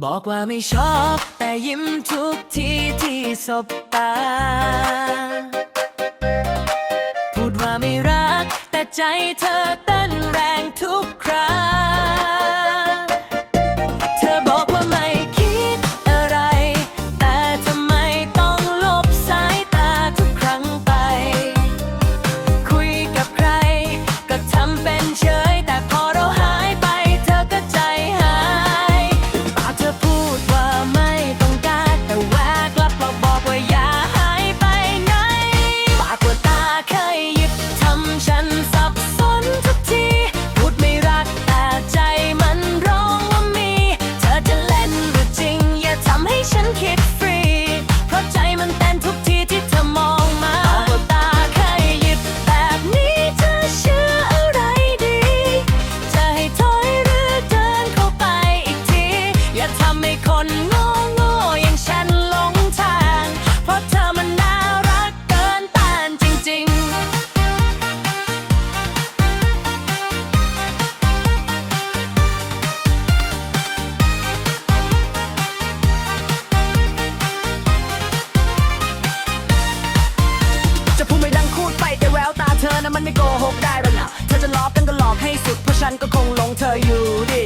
บอกว่าไม่ชอบ แต่ยิ้มทุกทีที่สบตา พูดว่าไม่รัก แต่ใจเธอเต้นแรงทุก มันไม่โกหกได้หรอกนะเธอจะล้อกันก็หลอกให้สุดเพราะฉันก็คงหลงเธออยู่ดิ